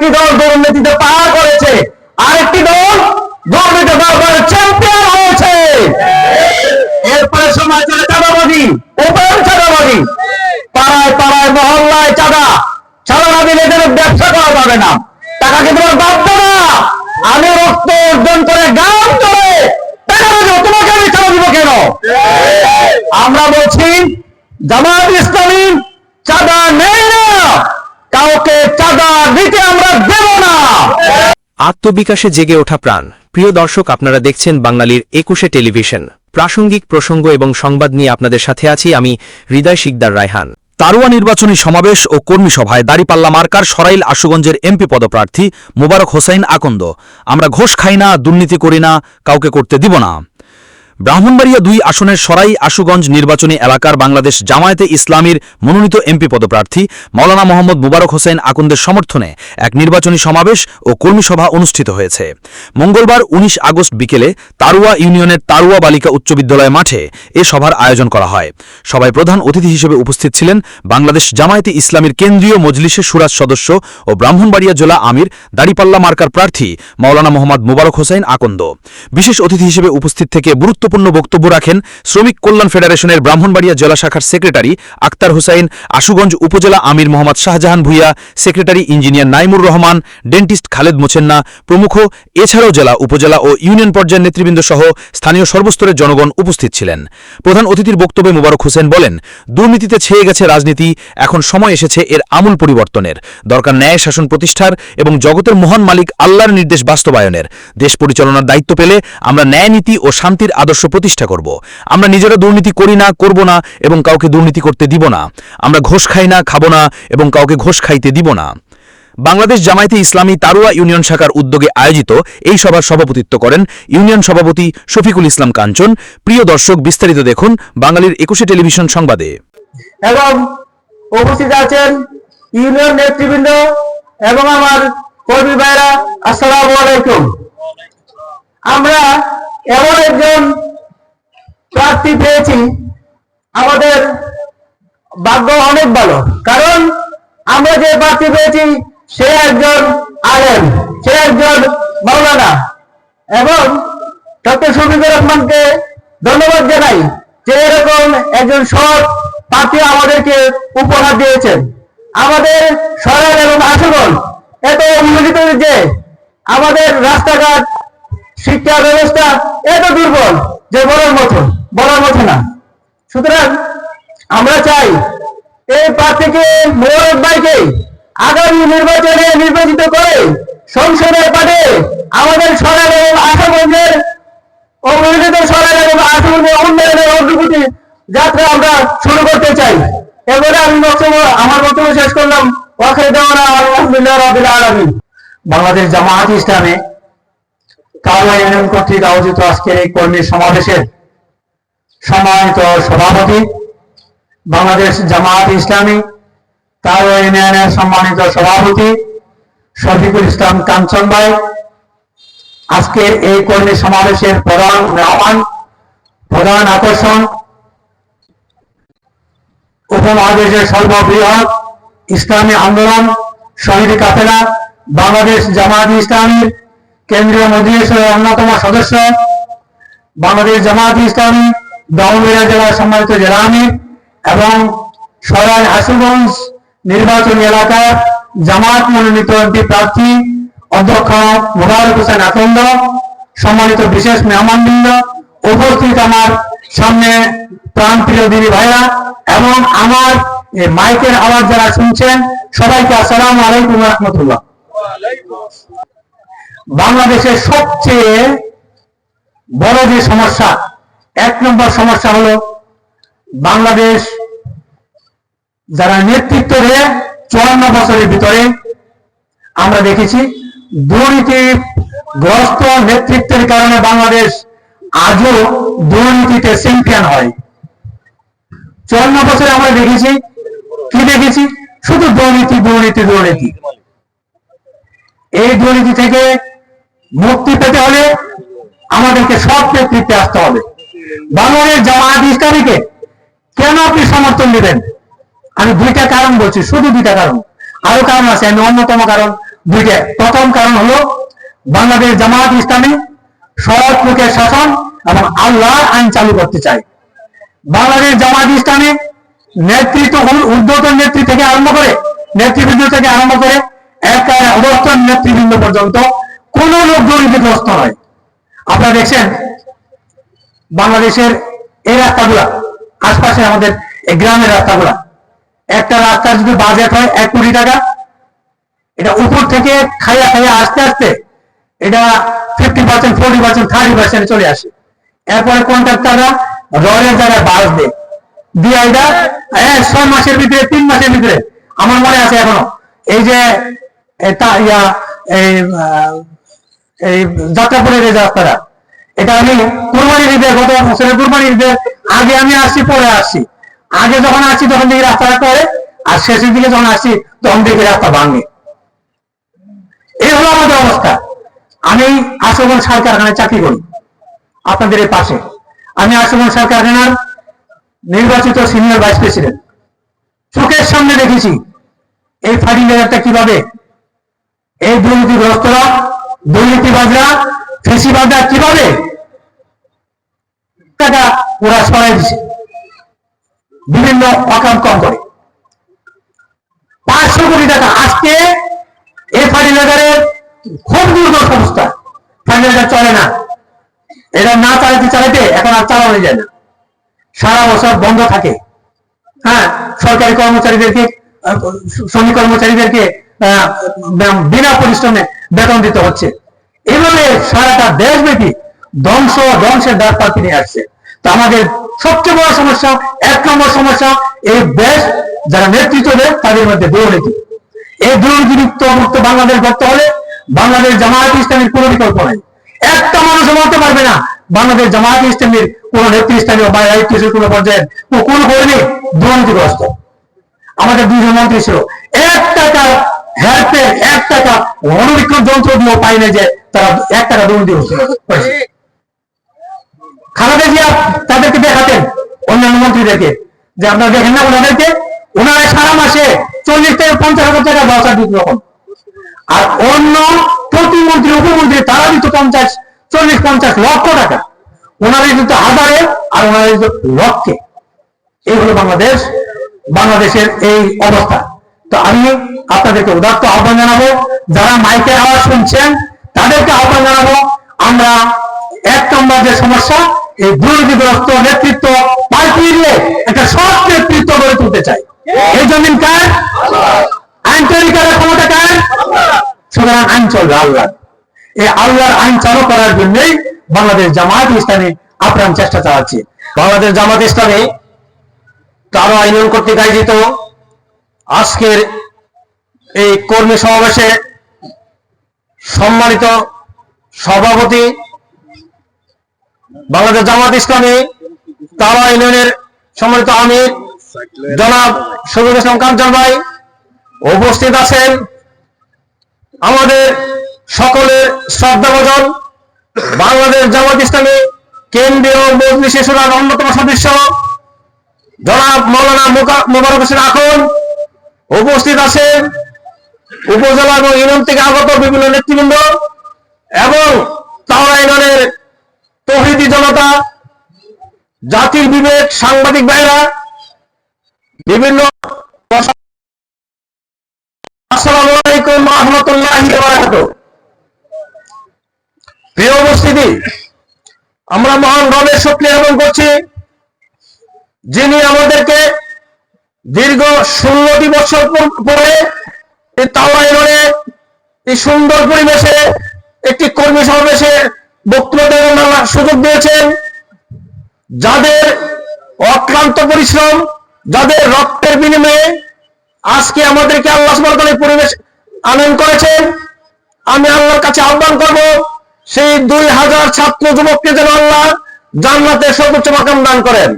একটি দল দুর্নীতিতে পার করেছে। আরেকটি দল দুর্নীতি চ্যাম্পিয়ন হয়েছে। এরপরে চলে চাঁদাবাদী ওপেন চাঁদাবাদী পাড়ায় পাড়ায়, মহল্লায় চাঁদা। ব্যবসা করা যাবে না। টাকা না। আমি রক্ত অর্জন করে গান করে তোমাকে আমি চাঁদা দিব কেন? আমরা বলছি, জামাত ইসলামী চাঁদা নেই না। কাউকে চাঁদা দিতে আমরা দেব না। আত্মবিকাশে জেগে ওঠা প্রাণ। প্রিয় দর্শক আপনারা দেখছেন বাঙালির একুশে টেলিভিশন। প্রাসঙ্গিক প্রসঙ্গ এবং সংবাদ নিয়ে আপনাদের সাথে আছি আমি হৃদয় শিকদার রায়হান। তারুয়া নির্বাচনী সমাবেশ ও কর্মী সভায় দাঁড়িপাল্লা মার্কার সরাইল আশুগঞ্জের এমপি পদপ্রার্থী মোবারক হোসাইন আকন্দ। আমরা ঘোষ খাই না দুর্নীতি করি না কাউকে করতে দিব না। ব্রাহ্মণবাড়িয়া দুই আসনের সরাই আশুগঞ্জ নির্বাচনী এলাকার বাংলাদেশ জামায়াতে ইসলামীর মনোনীত এমপি পদপ্রার্থী মাওলানা মোহাম্মদ মুবারক হোসেন আকুন্দের সমর্থনে এক নির্বাচনী সমাবেশ ও কর্মী সভা অনুষ্ঠিত হয়েছে। মঙ্গলবার ১৯ আগস্ট বিকেলে তারুয়া ইউনিয়নের তারুয়া বালিকা উচ্চ বিদ্যালয় মাঠে এ সভার আয়োজন করা হয়। সভায় প্রধান অতিথি হিসেবে উপস্থিত ছিলেন বাংলাদেশ জামায়াতে ইসলামীর কেন্দ্রীয় মজলিসের সুরাজ সদস্য ও ব্রাহ্মণবাড়িয়া জেলা আমির দাড়িপাল্লা মার্কার প্রার্থী মাওলানা মোহাম্মদ মুবারক হোসেন আকন্দ। বিশেষ অতিথি হিসেবে উপস্থিত থেকে গুরুত্বপূর্ণ বক্তব্য রাখেন শ্রমিক কল্যাণ ফেডারেশনের ব্রাহ্মণবাড়িয়া জেলা শাখার সেক্রেটারি আক্তার হোসাইন, আশুগঞ্জ উপজেলা Amir Mohammad Shahjahan Bhuiyan, secretary engineer Naimur Rahman, dentist Khaled Mosanna, প্রমুখ এছাড়াও জেলা, উপজেলা ও ইউনিয়ন পর্যায়ের নেতৃবৃন্দ সহ স্থানীয় সর্বস্তরের জনগণ উপস্থিত ছিলেন। প্রধান অতিথির বক্তব্যে মোবারক হোসেন বলেন, দুর্নীতিতে ছেয়ে গেছে রাজনীতি, এখন সময় এসেছে এর আমূল পরিবর্তনের। দরকার ন্যায় শাসন প্রতিষ্ঠার এবং জগতের মহান মালিক আল্লাহর নির্দেশ বাস্তবায়নের। দেশ পরিচালনার দায়িত্ব পেলে আমরা ন্যায় নীতি ও শান্তির আদর্শ প্রতিষ্ঠা করব। আমরা নিজেরা দুর্নীতি করি না, করব না এবং কাউকে দুর্নীতি করতে দিব না। আমরা ঘোষ খাই না, খাব না এবং কাউকে ঘোষ খাইতে দিব না। বাংলাদেশ জামায়াতে ইসলামী তারুয়া ইউনিয়ন শাখার উদ্যোগে আয়োজিত এই সভার সভাপতিত্ব করেন ইউনিয়ন সভাপতি শফিকুল ইসলাম কাঞ্চন। প্রিয় দর্শক, বিস্তারিত দেখুন বাঙালির একুশে টেলিভিশন সংবাদে। এবং উপস্থিত আছেন ইউনিয়ন নেতৃবৃন্দ এবং আমার কর্মী ভাইরা আসসালামু আলাইকুম। আমরা এমন একজন প্রার্থী পেয়েছি, আমাদের ভাগ্য অনেক ভালো। কারণ আমরা যে প্রার্থী পেয়েছি, সে একজন আলেম, সে একজন মাওলানা। এবং ডক্টর শফিকুর রহমানকে ধন্যবাদ জানাই যে এরকম একজন সৎ প্রার্থী আমাদেরকে উপহার দিয়েছেন। আমাদের সরকার এবং আশুগঞ্জ এত উন্নতিত যে আমাদের রাস্তাঘাট, শিক্ষা ব্যবস্থা এত দুর্বল যে বলার মতো বলার মতো না। সুতরাং আমরা চাই এই প্রার্থীকে মোহরত ভাইকে আগামী নির্বাচনে নির্বাচিত করে সংসদে পাঠে আমাদের সরকার এবং আশাগঞ্জের অবহেলিত সরকার এবং আশাগঞ্জের উন্নয়নের অগ্রগতি যাত্রা আমরা শুরু করতে চাই। এবারে আমি বক্তব্য, আমার বক্তব্য শেষ করলাম। দেওয়ানা আলহামদুলিল্লাহ রাবিল আলমিন। বাংলাদেশ জামায়াত ইসলামে ইউনিয়ন কর্তৃক আয়োজিত আজকের এই কর্মী সমাবেশের সম্মানিত সভাপতি, বাংলাদেশ জামায়াত ইসলামী কাওয়া ইউনিয়নের সম্মানিত সভাপতি, শফিকুল ইসলাম কাঞ্চন ভাই। আজকের এই কর্মী সমাবেশের প্রধান মেহমান প্রধান আকর্ষণ, উপমহাদেশের সর্ববৃহৎ ইসলামী আন্দোলন, শহীদ কাফেলা, বাংলাদেশ জামায়াত ইসলামীর কেন্দ্রীয় মজলিসের অন্যতম সদস্য, বাংলাদেশ জামায়াত ইসলামী দাউলিয়া জেলার সম্মানিত জেলা আমির এবং সরাই নির্বাচনী জামাত মনোনীত প্রার্থী অধ্যক্ষ হোসেন সম্মানিত বিশেষ মেহমানবৃন্দ উপস্থিত আমার সামনে প্রাণ প্রিয় দিদি ভাইরা এবং আমার মাইকের আওয়াজ যারা শুনছেন, সবাইকে আসসালামু আলাইকুম রহমতুল্লাহ। বাংলাদেশের সবচেয়ে বড় যে সমস্যা, এক নম্বর সমস্যা হলো বাংলাদেশ যারা নেতৃত্ব দেয়, চুয়ান্ন বছরের ভিতরে আমরা দেখেছি দুর্নীতি গ্রস্ত নেতৃত্বের কারণে বাংলাদেশ আজও দুর্নীতিতে চ্যাম্পিয়ন হয়। চুয়ান্ন বছরে আমরা দেখেছি, কি দেখেছি? শুধু দুর্নীতি দুর্নীতি দুর্নীতি। এই দুর্নীতি থেকে মুক্তি পেতে হলে আমাদেরকে সব নেতৃত্বে আসতে হবে। বাংলাদেশ জামায়াত ইসলামীকে কেন আপনি সমর্থন দিবেন? আমি দুইটা কারণ বলছি, শুধু দুইটা কারণ। আরও কারণ আছে, আমি অন্যতম কারণ দুইটা। প্রথম কারণ হলো, বাংলাদেশ জামায়াত ইসলামী সৎ লোকের শাসন এবং আল্লাহর আইন চালু করতে চায়। বাংলাদেশ জামাত ইসলামী নেতৃত্ব ঊর্ধ্বতন নেতৃত্ব থেকে আরম্ভ করে, নেতৃবৃন্দ থেকে আরম্ভ করে একটা অবস্থান নেতৃবৃন্দ পর্যন্ত কোন লোক দুর্নীতিগ্রস্ত নয়। আপনারা দেখছেন, বাংলাদেশের এই রাস্তাগুলা, আশপাশে আমাদের গ্রামের রাস্তাগুলা। একটা রাস্তার যদি বাজেট হয় এক কোটি টাকা, এটা উপর থেকে খাইয়া খাইয়া আস্তে আস্তে এটা fifty percent forty percent thirty percent চলে আসে। এরপরে কন্ট্রাক্টাররা রয়ের জায়গায় বাস দেয়। দিয়ে এটা ছয় মাসের ভিতরে, তিন মাসের ভিতরে। আমার মনে আছে এখনও, এই যে এটা ইয়া এই যাত্রাপুরের এই রাস্তাটা এটা আমি কুরবানি ঈদে, গত বছরের কুরবানি ঈদে আগে আমি আসছি, পরে আসছি। আগে যখন আসছি, তখন দেখি রাস্তাটা করে আর শেষের দিকে যখন আসছি, তখন দেখি রাস্তা ভাঙে এই হলো আমাদের অবস্থা। আমি আশ্রমন সার কারখানায় চাকরি করি, আপনাদের এই পাশে। আমি আশ্রমন সার কারখানার নির্বাচিত সিনিয়র ভাইস প্রেসিডেন্ট। চোখের সামনে দেখেছি, এই ফার্টিলাইজারটা কীভাবে এই দুর্নীতিগ্রস্তরা দুর্নীতিবাজরা, ফেসিবাজরা কীভাবে? টাকা ওরা সরাই দিছে বিভিন্ন অকাম কম করে। পাঁচশো কোটি টাকা আজকে এই ফার্টিলাইজারের খুব দুর্বল অবস্থা। ফার্টিলাইজার চলে না। এটা না চালাতে চালাতে এখন আর চালানো যায় না। সারা বছর বন্ধ থাকে। হ্যাঁ সরকারি কর্মচারীদেরকে শ্রমিক কর্মচারীদেরকে বিনা পরিশ্রমে বেতন দিতে হচ্ছে। এভাবে সারাটা দেশব্যাপী ধ্বংস, ধ্বংসের দ্বার পাতি নিয়ে আসছে। তো আমাদের সবচেয়ে বড় সমস্যা, এক নম্বর সমস্যা, এই দেশ যারা নেতৃত্ব দেয়, তাদের মধ্যে দুর্নীতি। এই দুর্নীতিমুক্ত, মুক্ত বাংলাদেশ করতে হলে বাংলাদেশ জামায়াত ইসলামের কোনো বিকল্প নাই। একটা মানুষ বলতে পারবে না, বাংলাদেশ জামায়াত ইসলামের কোন নেতৃস্থানীয় বা দায়িত্বশীল কোন পর্যায়ে ও কোন কর্মী দুর্নীতিগ্রস্ত। আমাদের দুইজন মন্ত্রী ছিল। এক টাকা আপনারা দেখেন না ওনাদেরকে? ওনারা সারা মাসে চল্লিশ থেকে পঞ্চাশ হাজার টাকা ব্যবসা দিত তখন। আর অন্য প্রতিমন্ত্রী, উপমন্ত্রী, তারা দিত পঞ্চাশ, চল্লিশ, পঞ্চাশ লক্ষ টাকা। ওনারা দিত হাজারে আর ওনারা দিত লক্ষে। এই হলো বাংলাদেশ, বাংলাদেশের এই অবস্থা। তো আমি আপনাদেরকে উদাত্ত আহ্বান জানাব, যারা মাইকে আওয়াজ শুনছেন, তাদেরকে আহ্বান জানাব, আমরা এক নম্বর যে সমস্যা, এই দুর্নীতিগ্রস্ত নেতৃত্ব পাল্টিয়ে দিয়ে একটা সৎ নেতৃত্ব গড়ে তুলতে চাই। এই জমিন কার? আইন তৈরি করার ক্ষমতা কার? সুতরাং আইন চলবে আল্লাহ এই আল্লাহর আইন চালু করার জন্যই বাংলাদেশ জামায়াত ইসলামী আপ্রাণ চেষ্টা চালাচ্ছে। বাংলাদেশ জামাত ইসলামী কারও আইন কর্তৃক আয়োজিত আজকের এই কর্মী সমাবেশে সম্মানিত সভাপতি বাংলাদেশ জামাত ইসলামী তারা ইউনিয়নের সম্মানিত আমির, জনাব সবুজ ইসলাম কাঞ্চন ভাই উপস্থিত আছেন। আমাদের সকলের শ্রদ্ধাভোজন বাংলাদেশ জামাত ইসলামী কেন্দ্রীয় মজলিস অন্যতম সদস্য, জনাব মৌলানা মোবারক হোসেন আখন। উপস্থিত আছেন উপজেলা এবং ইউনিয়ন থেকে আগত বিভিন্ন নেতৃবৃন্দ এবং তাওরা ইউনিয়নের তহিদি জনতা, জাতির বিবেক, সাংবাদিক ভাইরা, বিভিন্ন উপস্থিতি, আমরা মহান শুক্রিয়া জ্ঞাপন করছি, যিনি আমাদেরকে দীর্ঘ ষোলোটি বছর পরে এই এই সুন্দর পরিবেশে একটি কর্মী সমাবেশে বক্তব্য দেওয়ার সুযোগ দিয়েছেন। যাদের অক্লান্ত পরিশ্রম, যাদের রক্তের বিনিময়ে আজকে আমাদেরকে আল্লাহ সুবহানাহু পরিবেশ আনয়ন করেছেন, আমি আল্লাহর কাছে আহ্বান করব, সেই দুই হাজার ছাত্র যুবককে যেন আল্লাহ জান্নাতের সর্বোচ্চ মাকাম দান করেন।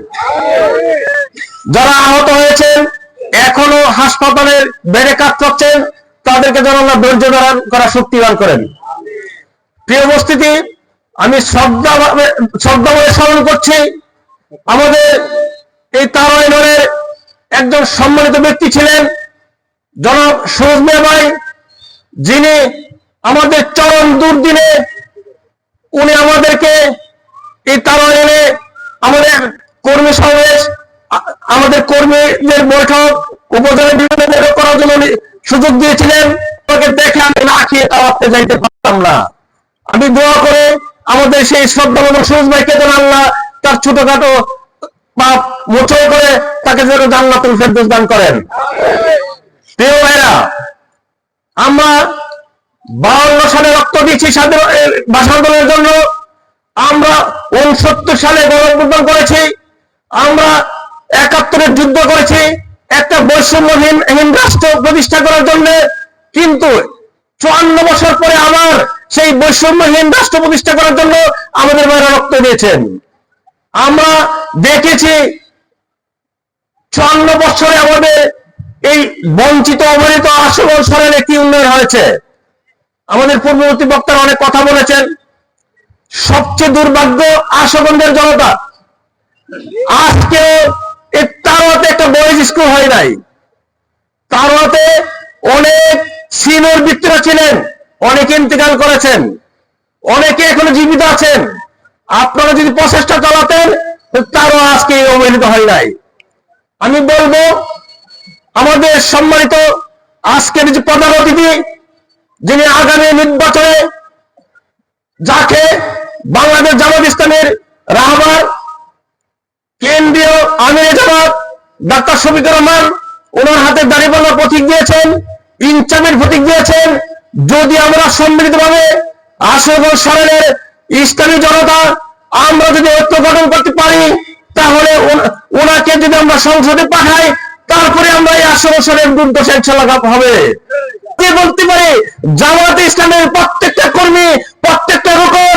যারা আহত হয়েছেন, এখনও হাসপাতালের বেড়ে কাতরাচ্ছেন তাদেরকে যেন আল্লাহ ধৈর্য ধারণ করা শক্তি দান করেন। প্রিয় উপস্থিতি, আমি শ্রদ্ধা শ্রদ্ধা স্মরণ করছি, আমাদের এই তারাইনের একজন সম্মানিত ব্যক্তি ছিলেন, জনাব সুরজ ভাই, যিনি আমাদের চরম দুর্দিনে উনি আমাদেরকে এই তারা এনে আমাদের কর্মী সমাবেশ আমাদের কর্মীদের বৈঠক, উপজেলা বিভিন্ন বৈঠক করার জন্য সুযোগ দিয়েছিলেন। তাকে দেখে আমি না খেয়ে তাওয়াতে যাইতে পারতাম না। আমি দোয়া করে আমাদের সেই শ্রদ্ধা এবং সুরজ ভাইকে যেন আল্লাহ তার ছোটখাটো করে তাকে যেন জান্নাতুল দান করেন। প্রিয় ভাইরা, আমরা বাউন্ন সালে রক্ত দিয়েছি স্বাধীন ভাষা আন্দোলনের জন্য। আমরা উনসত্তর সালে গণপ্রদান করেছি। আমরা একাত্তরের যুদ্ধ করেছি। একটা বৈষম্যহীন হীন রাষ্ট্র প্রতিষ্ঠা করার জন্য কিন্তু চুয়ান্ন বছর পরে আবার সেই বৈষম্যহীন রাষ্ট্র প্রতিষ্ঠা করার জন্য আমাদের ভাইরা রক্ত দিয়েছেন। আমরা দেখেছি চুয়ান্ন বছরে আমাদের এই বঞ্চিত, অবহেলিত আশুগঞ্জ শহরে কি উন্নয়ন হয়েছে। আমাদের পূর্ববর্তী বক্তারা অনেক কথা বলেছেন। সবচেয়ে দুর্ভাগ্য আশুগঞ্জের জনতা। আজকে এই তারওয়াতে একটা বয়েজ স্কুল হয় নাই। তারওয়াতে অনেক সিনিয়র ব্যক্তিরা ছিলেন, অনেকে ইন্তেকাল করেছেন, অনেকে এখনও জীবিত আছেন। আপনারা যদি প্রচেষ্টা চালাতেন, তারও আজকে অবহেলিত হয় নাই। আমি বলব, আমাদের সম্মানিত আজকের যে প্রধান অতিথি, যিনি আগামী নির্বাচনে যাকে বাংলাদেশ জামাত ইসলামের রাহবার কেন্দ্রীয় আমির জামাত ডাক্তার শফিকুর রহমান ওনার হাতে প্রতীক দিয়েছেন ইনচামের প্রতীক দিয়েছেন। যদি আমরা সম্মিলিতভাবে আশুগঞ্জ সরেনের ইসলামী জনতা আমরা যদি ঐক্য গঠন করতে পারি তাহলে ওনাকে যদি আমরা সংসদে পাঠাই তারপরে আমরা এই দুর্দশা ইনশাল্লাহ হবে। কে বলতে পারে? জামাত ইসলামের প্রত্যেকটা কর্মী প্রত্যেকটা রোকন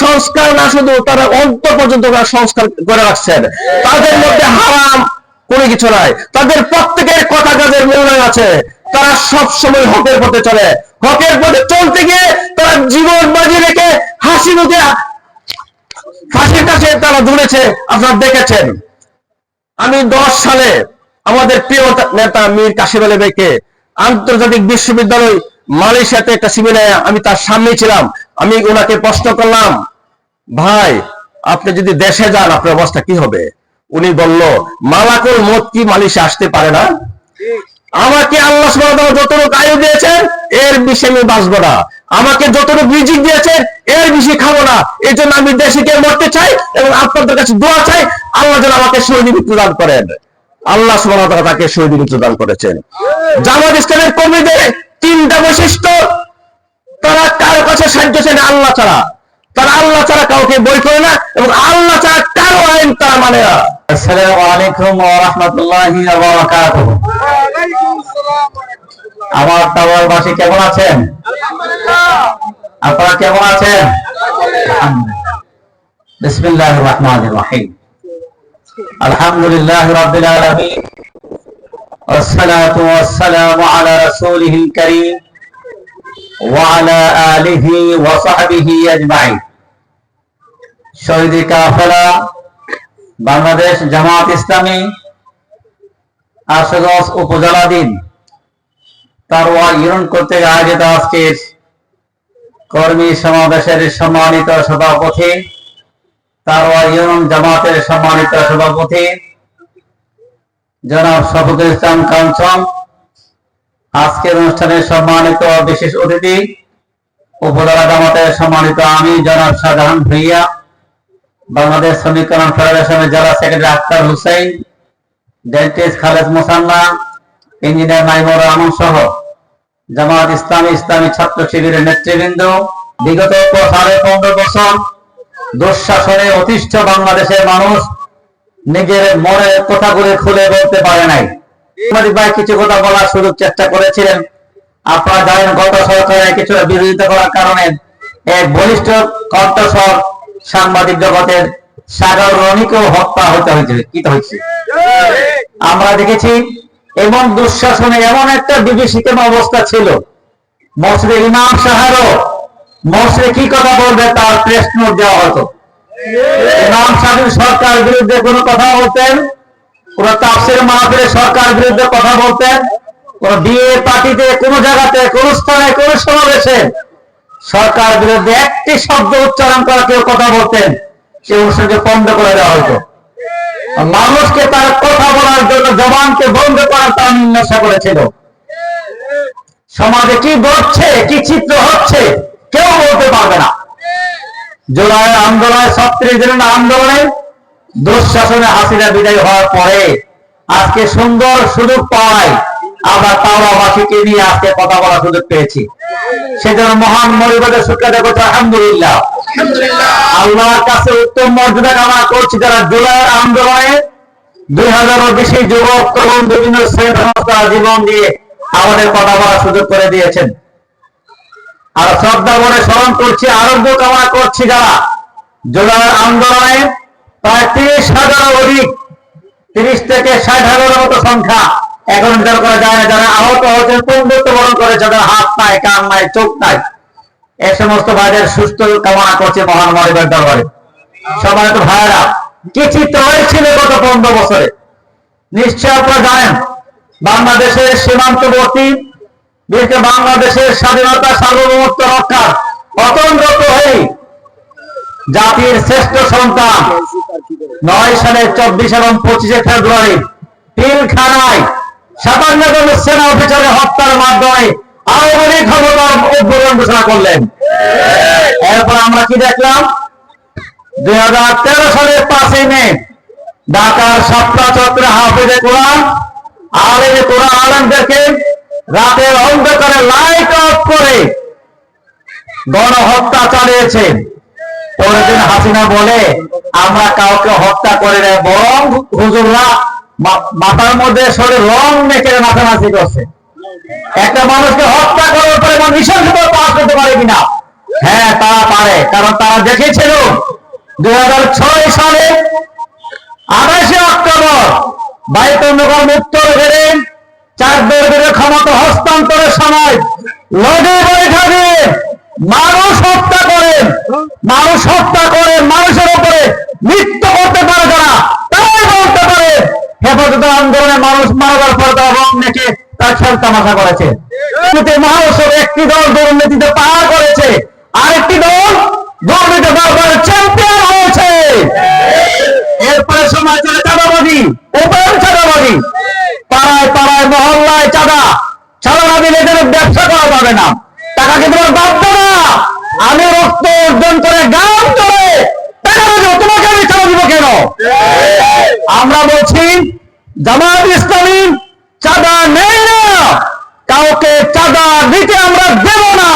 সংস্কার না, শুধু তারা অন্ত পর্যন্ত সংস্কার করে রাখছেন। তাদের মধ্যে হারাম কোনো কিছু নাই। তাদের প্রত্যেকের কথা কাজের মূল্যায়ন আছে, তারা সব সময় হকের পথে চলে। হকের পথে চলতে গিয়ে তারা জীবন বাজি রেখে হাসি মুখে ফাঁসির কাছে তারা ধরেছে আপনারা দেখেছেন। আমি দশ সালে আমাদের প্রিয় নেতা মীর কাশিম আলী ভাইকে আন্তর্জাতিক বিশ্ববিদ্যালয় মালয়েশিয়াতে একটা শিবিরে আমি তার সামনে ছিলাম। আমি ওনাকে প্রশ্ন করলাম, ভাই, আপনি যদি দেশে যান, আপনার অবস্থা কি হবে? উনি বলল, মালাকুল মত কি মালয়েশিয়া আসতে পারে না? আমাকে আল্লাহ যতটুকু আয়ু দিয়েছেন, এর বেশি আমি বাঁচবো না। আমাকে যতটুকু রিজিক দিয়েছেন, এর বেশি খাব না। এই জন্য আমি দেশে গিয়ে মরতে চাই এবং আপনাদের কাছে দোয়া চাই, আল্লাহ যেন আমাকে শহীদ প্রদান করেন। আল্লাহ তাআলা তাকে শহীদ মৃত্যু দান করেছেন। জামাত ইসলামের কর্মীদের তিনটা বৈশিষ্ট্য তারা কারো কাছে সাহায্য চায় না আল্লাহ ছাড়া তারা আল্লাহ ছাড়া কাউকে বই করে না এবং আল্লাহ ছাড়া কারো আইন তারা মানে না আসসালামু আলাইকুম ওয়া রাহমাতুল্লাহি ওয়া বারাকাতুহু আমার টাওয়ারবাসী কেমন আছেন আপনারা কেমন আছেন বিসমিল্লাহির রহমানির রহিম আলহামদুলিল্লাহি রাব্বিল আলামিন والصلاة والسلام على رسوله الكريم وعلى آله وصحبه أجمعين শহীদি কাফেলা বাংলাদেশ জামাত ইসলামী আশুগঞ্জ উপজেলাধীন তারওয়া ইউনিয়ন কর্তৃক আয়োজিত আজকের কর্মী সমাবেশের সম্মানিত সভাপতি তারওয়া ইউনিয়ন জামাতের সম্মানিত সভাপতি জনাব শফিকুল ইসলাম কাঞ্চন আজকের অনুষ্ঠানে সম্মানিত বিশেষ অতিথি, উপজেলা জামাতের সম্মানিত আমি, জনাব শাহজাহান ভুইয়া, বাংলাদেশ শ্রমিক কল্যাণ ফেডারেশনের জেলা secretary Aktar Hussain, dentist Khaled Mosanna, engineer Maimur Rahman সহ জামাত ইসলামী ইসলামী ছাত্র শিবিরের নেতৃবৃন্দ। বিগত সাড়ে পনেরো বছর দুঃশাসনে অতিষ্ঠ বাংলাদেশের মানুষ নিজের মনের কথাগুলি খুলে বলতে পারে নাই। আমরা দেখেছি এবং দুঃশাসনে এমন একটা বিভীষিকাম অবস্থা ছিল। মসজিদের ইমাম সাহারও মসজিদে কি কথা বলবে তার প্রেস নোট দেওয়া হতো। ইমাম সাহেব সরকার বিরুদ্ধে কোনো কথা বলতেন? সরকার বিরুদ্ধে কথা বলতেন। বিয়ে পার্টিতে কোন জায়গাতে, কোন স্থানে, কোন সমাবেশে সরকার বিরুদ্ধে একটি শব্দ উচ্চারণ করা কেউ কথা বলতেন। অনুষ্ঠানকে বন্ধ করে দেওয়া হতো মানুষকে তার কথা বলার জন্য জবানকে বন্ধ করার তার নেশা করেছিল। সমাজে কি ঘটছে কি চিত্র হচ্ছে, কেউ বলতে পারবে না। জুলাই আন্দোলনে, ছত্রিশ দিনের আন্দোলনে দুঃশাসনে হাসিনা বিদায় হওয়ার পরে আজকে সুন্দর সুযোগ পাওয়ায় আমরা তাওরাবাসীকে নিয়ে আজকে কথা বলার সুযোগ পেয়েছি। সেজন্য মহান মরিবাদের সুখ্যাত করছে আলহামদুলিল্লাহ। আল্লাহর কাছে উত্তম মর্যাদা কামনা করছি যারা জুলাই আন্দোলনে দুই হাজারও বেশি যুবক তরুণ বিভিন্ন শ্রেণি সংস্থা জীবন দিয়ে আমাদের কথা বলার সুযোগ করে দিয়েছেন। আর শ্রদ্ধা করে স্মরণ করছি আরোগ্য কামনা করছি যারা জুলাই আন্দোলনে প্রায় তিরিশ হাজার অধিক, তিরিশ থেকে ষাট মতো সংখ্যা যায় না। হাত নাই, কান নাই, চোখ নাই, এ সমস্ত সুস্থ সবাই তো গত বছরে। নিশ্চয় বাংলাদেশের সীমান্তবর্তী বাংলাদেশের স্বাধীনতা সার্বভৌমত্ব রক্ষার অতন্ত্রত হয়ে জাতির শ্রেষ্ঠ সন্তান। নয় সালের চব্বিশ এবং পঁচিশে ফেব্রুয়ারি পিলখানায় সাতান্ন সেনা অফিসারের হত্যার মাধ্যমে আওয়ামী লীগ ক্ষমতার উদ্বোধন ঘোষণা করলেন। এরপর আমরা কি দেখলাম? দুই হাজার তেরো সালের পাঁচই মে ঢাকার সাতটা চত্বরে হাফিজে কোরআন, আলেমে কোরআন আলমদেরকে রাতের অন্ধকারে লাইট অফ করে গণহত্যা চালিয়েছে। পরের দিন হাসিনা বলে, আমরা কাউকে হত্যা করে নেয় বরং হুজুররা মাথার মধ্যে শরীর রং মেখে নাচানাচি করছে। একটা মানুষকে হত্যা করার পরে মানুষ নিঃসঙ্গ পাস করতে পারে কিনা? হ্যাঁ তারা পারে, কারণ তারা দেখেছিল দুই হাজার ছয় সালে আঠাশে অক্টোবর বায়ুতন্ডকর উত্তর ঘেরে চার দলীয় ক্ষমতা হস্তান্তরের সময় লগে বৈঠকে মানুষ হত্যা করেন মানুষ হত্যা করে, মানুষের উপরে মৃত্যু করতে পারে যারা, তারাই বলতে পারে, হেফাজত আন্দোলনে মানুষ মারার পর তারা রং মেখে তার খেল তামাশা করেছে। মহাউৎসব একটি দল দুর্নীতিতে পার করেছে, আরেকটি দল দুর্নীতি দরবারে চ্যাম্পিয়ন হয়েছে। এরপরে সময় চলে চাঁদাবাদী ওপেন চাঁদাবাদী পাড়ায় পাড়ায় মহল্লায় চাঁদা না দিলে ব্যবসা করা যাবে না। টাকা কি তোমার বাধ্য আমি রক্ত অর্জন করে গান করে তোমাকে আমি চালা দিব কেন? আমরা বলছি, জামাত ইসলামী চাঁদা নেই না, কাউকে চাঁদা দিতে আমরা দেব না।